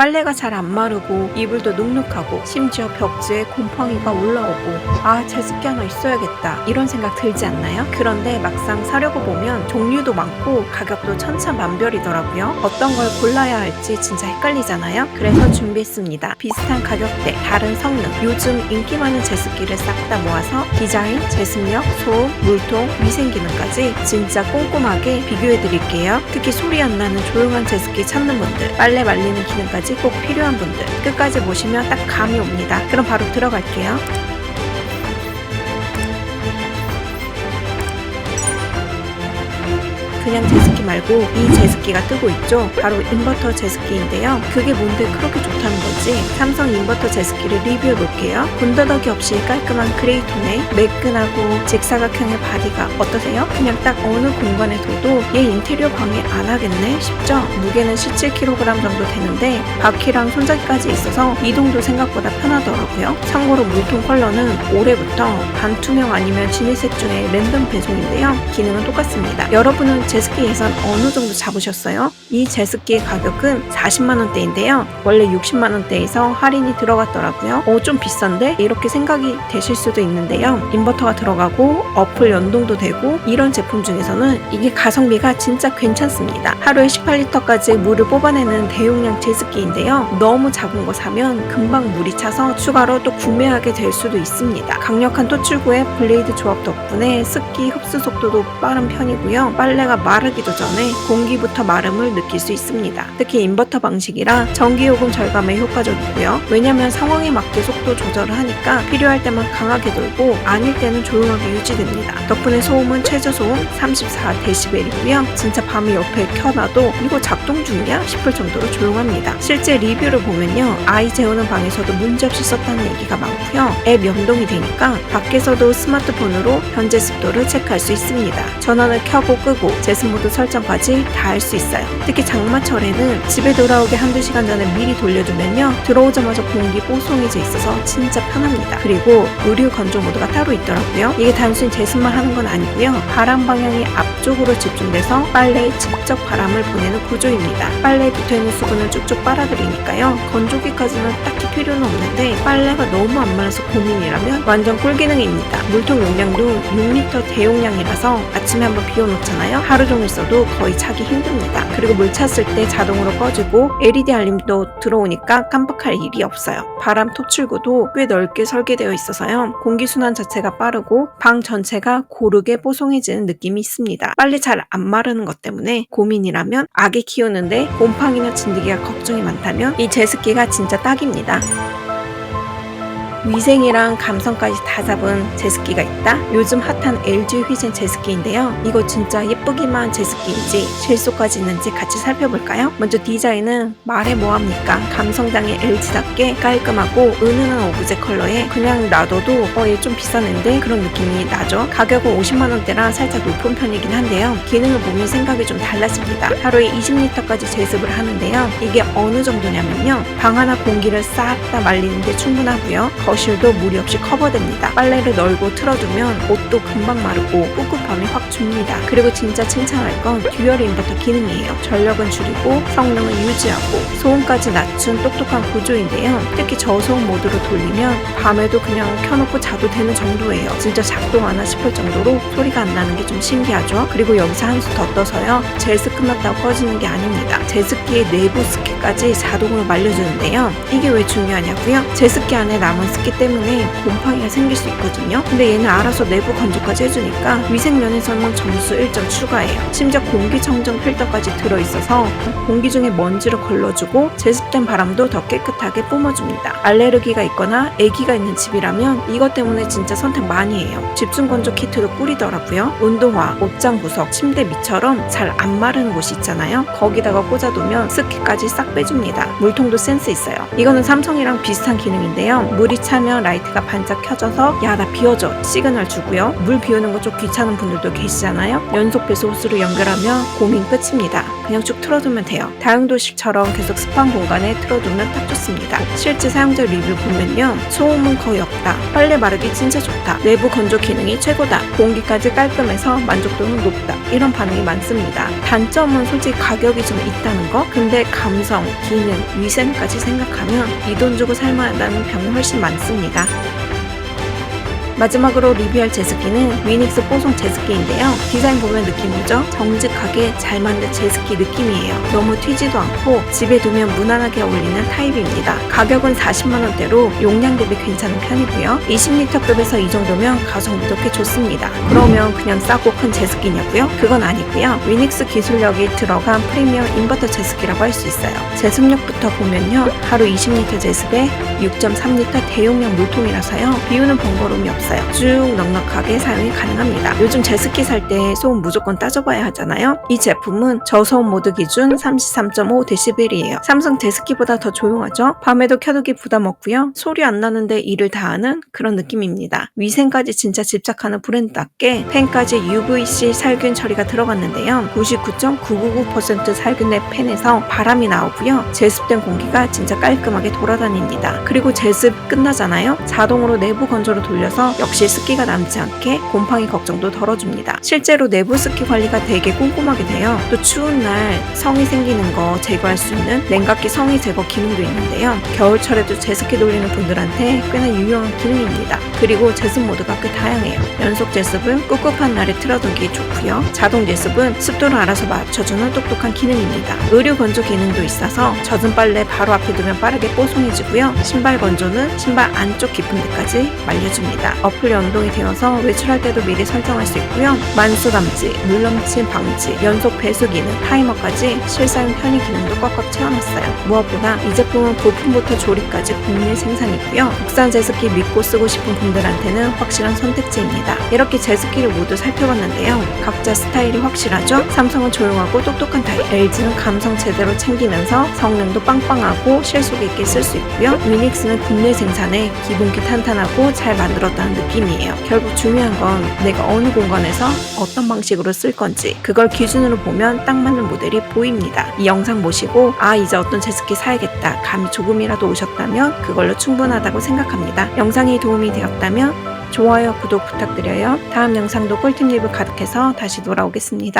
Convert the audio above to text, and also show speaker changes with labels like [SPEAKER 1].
[SPEAKER 1] 빨래가 잘 안 마르고 이불도 눅눅하고 심지어 벽지에 곰팡이가 올라오고 아 제습기 하나 있어야겠다 이런 생각 들지 않나요? 그런데 막상 사려고 보면 종류도 많고 가격도 천차만별이더라고요. 어떤 걸 골라야 할지 진짜 헷갈리잖아요. 그래서 준비했습니다. 비슷한 가격대, 다른 성능, 요즘 인기 많은 제습기를 싹 다 모아서 디자인, 제습력, 소음, 물통, 위생 기능까지 진짜 꼼꼼하게 비교해 드릴게요. 특히 소리 안 나는 조용한 제습기 찾는 분들, 빨래 말리는 기능까지 꼭 필요한 분들 끝까지 보시면 딱 감이 옵니다. 그럼 바로 들어갈게요. 그냥 제습기 말고 이 제습기가 뜨고 있죠. 바로 인버터 제습기인데요. 그게 뭔데 그렇게 좋다는 거지? 삼성 인버터 제습기를 리뷰해 볼게요. 군더더기 없이 깔끔한 그레이 톤에 매끈하고 직사각형의 바디가 어떠세요? 그냥 딱 어느 공간에 둬도 얘 인테리어 방해 안 하겠네 싶죠? 무게는 17kg 정도 되는데 바퀴랑 손잡이까지 있어서 이동도 생각보다 편하더라고요. 참고로 물통 컬러는 올해부터 반투명 아니면 진회색 중에 랜덤 배송인데요. 기능은 똑같습니다. 여러분은 제 습기 예산 어느 정도 잡으셨어요? 이 제습기의 가격은 40만 원대인데요. 원래 60만 원대에서 할인이 들어갔더라고요. 어, 좀 비싼데? 이렇게 생각이 되실 수도 있는데요. 인버터가 들어가고 어플 연동도 되고 이런 제품 중에서는 이게 가성비가 진짜 괜찮습니다. 하루에 18리터까지 물을 뽑아내는 대용량 제습기인데요. 너무 작은 거 사면 금방 물이 차서 추가로 또 구매하게 될 수도 있습니다. 강력한 토출구의 블레이드 조합 덕분에 습기 흡수 속도도 빠른 편이고요. 빨래가 마르기도 전에 공기부터 마름을 느낄 수 있습니다. 특히 인버터 방식이라 전기요금 절감에 효과적이고요. 왜냐면 상황에 맞게 속도 조절을 하니까 필요할 때만 강하게 돌고 아닐 때는 조용하게 유지됩니다. 덕분에 소음은 최저 소음 34dB이고요. 진짜 밤에 옆에 켜놔도 이거 작동 중이야 싶을 정도로 조용합니다. 실제 리뷰를 보면요. 아이 재우는 방에서도 문제없이 썼다는 얘기가 많고요. 앱 연동이 되니까 밖에서도 스마트폰으로 현재 습도를 체크할 수 있습니다. 전원을 켜고 끄고 제습 모드 설정까지 다 할 수 있어요. 특히 장마철에는 집에 돌아오기 한두 시간 전에 미리 돌려두면요. 들어오자마자 공기 뽀송해져 있어서 진짜 편합니다. 그리고 의류 건조 모드가 따로 있더라고요. 이게 단순히 제습만 하는 건 아니고요. 바람 방향이 앞 쪽으로 집중돼서 빨래에 직접 바람을 보내는 구조입니다. 빨래에 붙어있는 수분을 쭉쭉 빨아들이니까요. 건조기까지는 딱히 필요는 없는데 빨래가 너무 안 말라서 고민이라면 완전 꿀기능입니다. 물통 용량도 6리터 대용량이라서 아침에 한번 비워놓잖아요. 하루 종일 써도 거의 차기 힘듭니다. 그리고 물 찼을 때 자동으로 꺼지고 LED 알림도 들어오니까 깜빡할 일이 없어요. 바람 토출구도 꽤 넓게 설계되어 있어서요. 공기순환 자체가 빠르고 방 전체가 고르게 뽀송해지는 느낌이 있습니다. 빨리 잘 안 마르는 것 때문에 고민이라면 아기 키우는데 곰팡이나 진드기가 걱정이 많다면 이 제습기가 진짜 딱입니다. 위생이랑 감성까지 다 잡은 제습기가 있다? 요즘 핫한 LG 휘젠 제습기인데요. 이거 진짜 예쁘기만 한 제습기인지 실속까지 있는지 같이 살펴볼까요? 먼저 디자인은 말해 뭐합니까? 감성장의 LG답게 깔끔하고 은은한 오브제 컬러에 그냥 놔둬도 어 얘 좀 비싼데 그런 느낌이 나죠. 가격은 50만원대라 살짝 높은 편이긴 한데요. 기능을 보면 생각이 좀 달라집니다. 하루에 20리터까지 제습을 하는데요. 이게 어느 정도냐면요. 방 하나 공기를 싹 다 말리는데 충분하고요. 거실도 무리 없이 커버됩니다. 빨래를 널고 틀어두면 옷도 금방 마르고 꿉꿉함이 확 줍니다. 그리고 진짜 칭찬할 건 듀얼 인버터 기능이에요. 전력은 줄이고 성능은 유지하고 소음까지 낮춘 똑똑한 구조인데요. 특히 저소음 모드로 돌리면 밤에도 그냥 켜놓고 자도 되는 정도예요. 진짜 작동하나 싶을 정도로 소리가 안 나는 게 좀 신기하죠. 그리고 여기서 한 수 더 떠서요. 제습 끝났다고 꺼지는 게 아닙니다. 제습기의 내부 습기까지 자동으로 말려주는데요. 이게 왜 중요하냐고요? 제습기 안에 남은 습기 때문에 곰팡이가 생길 수 있거든요. 근데 얘는 알아서 내부 건조까지 해주니까 위생 면에서는 점수 1점 추가해요. 심지어 공기청정 필터까지 들어있어서 공기 중에 먼지를 걸러주고 제습된 바람도 더 깨끗하게 뿜어줍니다. 알레르기가 있거나 아기가 있는 집이라면 이것 때문에 진짜 선택 많이 해요. 집중 건조 키트도 꿀이더라고요. 운동화, 옷장 구석, 침대 밑처럼 잘 안 마르는 곳이 있잖아요. 거기다가 꽂아두면 습기까지 싹 빼줍니다. 물통도 센스 있어요. 이거는 삼성이랑 비슷한 기능인데요. 물이 차면 라이트가 반짝 켜져서 야 나 비워줘 시그널 주고요. 물 비우는 거 좀 귀찮은 분들도 계시잖아요. 연속 배수 호스로 연결하면 고민 끝입니다. 그냥 쭉 틀어두면 돼요. 다용도실처럼 계속 습한 공간에 틀어두면 딱 좋습니다. 실제 사용자 리뷰 보면요. 소음은 거의 없다. 빨래 마르기 진짜 좋다. 내부 건조 기능이 최고다. 공기까지 깔끔해서 만족도는 높다. 이런 반응이 많습니다. 단점은 솔직히 가격이 좀 있다는 거? 근데 감성, 기능, 위생까지 생각하면 이 돈 주고 살만하다는 평이 훨씬 많습니다. 않습니다. 마지막으로 리뷰할 제습기는 위닉스 뽀송 제습기인데요. 디자인 보면 느낌 오죠? 정직하게 잘 만든 제습기 느낌이에요. 너무 튀지도 않고 집에 두면 무난하게 어울리는 타입입니다. 가격은 40만원대로 용량 대비 괜찮은 편이고요. 20리터급에서 이 정도면 가성 무덥게 좋습니다. 그러면 그냥 싸고 큰 제습기냐고요? 그건 아니고요. 위닉스 기술력이 들어간 프리미엄 인버터 제습기라고 할 수 있어요. 제습력부터 보면요. 하루 20리터 제습에 6.3리터 대용량 물통이라서요. 비우는 번거로움이 없어요. 쭉 넉넉하게 사용이 가능합니다. 요즘 제습기 살 때 소음 무조건 따져봐야 하잖아요. 이 제품은 저소음 모드 기준 33.5dB이에요. 삼성 제습기보다 더 조용하죠? 밤에도 켜두기 부담 없고요. 소리 안 나는데 일을 다 하는 그런 느낌입니다. 위생까지 진짜 집착하는 브랜드답게 팬까지 UVC 살균 처리가 들어갔는데요. 99.999% 살균 내 팬에서 바람이 나오고요. 제습된 공기가 진짜 깔끔하게 돌아다닙니다. 그리고 제습 끝나잖아요. 자동으로 내부 건조로 돌려서 역시 습기가 남지 않게 곰팡이 걱정도 덜어줍니다. 실제로 내부 습기 관리가 되게 꼼꼼하게 돼요. 또 추운 날 성이 생기는 거 제거할 수 있는 냉각기 성이 제거 기능도 있는데요. 겨울철에도 제습기 돌리는 분들한테 꽤나 유용한 기능입니다. 그리고 제습 모드가 꽤 다양해요. 연속 제습은 꿉꿉한 날에 틀어두기 좋고요. 자동 제습은 습도를 알아서 맞춰주는 똑똑한 기능입니다. 의류 건조 기능도 있어서 젖은 빨래 바로 앞에 두면 빠르게 뽀송해지고요. 신발 건조는 신발 안쪽 깊은 데까지 말려줍니다. 어플 연동이 되어서 외출할 때도 미리 설정할 수 있고요. 만수 감지, 물 넘침 방지, 연속 배수 기능, 타이머까지 실사용 편의 기능도 꽉꽉 채워놨어요. 무엇보다 이 제품은 부품부터 조립까지 국내 생산이고요. 국산 제습기 믿고 쓰고 싶은 분들한테는 확실한 선택지입니다. 이렇게 제습기를 모두 살펴봤는데요. 각자 스타일이 확실하죠? 삼성은 조용하고 똑똑한 타입, LG는 감성 제대로 챙기면서 성능도 빵빵하고 실속 있게 쓸 수 있고요. 위닉스는 국내 생산에 기본기 탄탄하고 잘 만들었다는 느낌이에요. 결국 중요한 건 내가 어느 공간에서 어떤 방식으로 쓸 건지 그걸 기준으로 보면 딱 맞는 모델이 보입니다. 이 영상 보시고 아 이제 어떤 제습기 사야겠다 감이 조금이라도 오셨다면 그걸로 충분하다고 생각합니다. 영상이 도움이 되었다면 좋아요, 구독 부탁드려요. 다음 영상도 꿀팁 리뷰 가득해서 다시 돌아오겠습니다.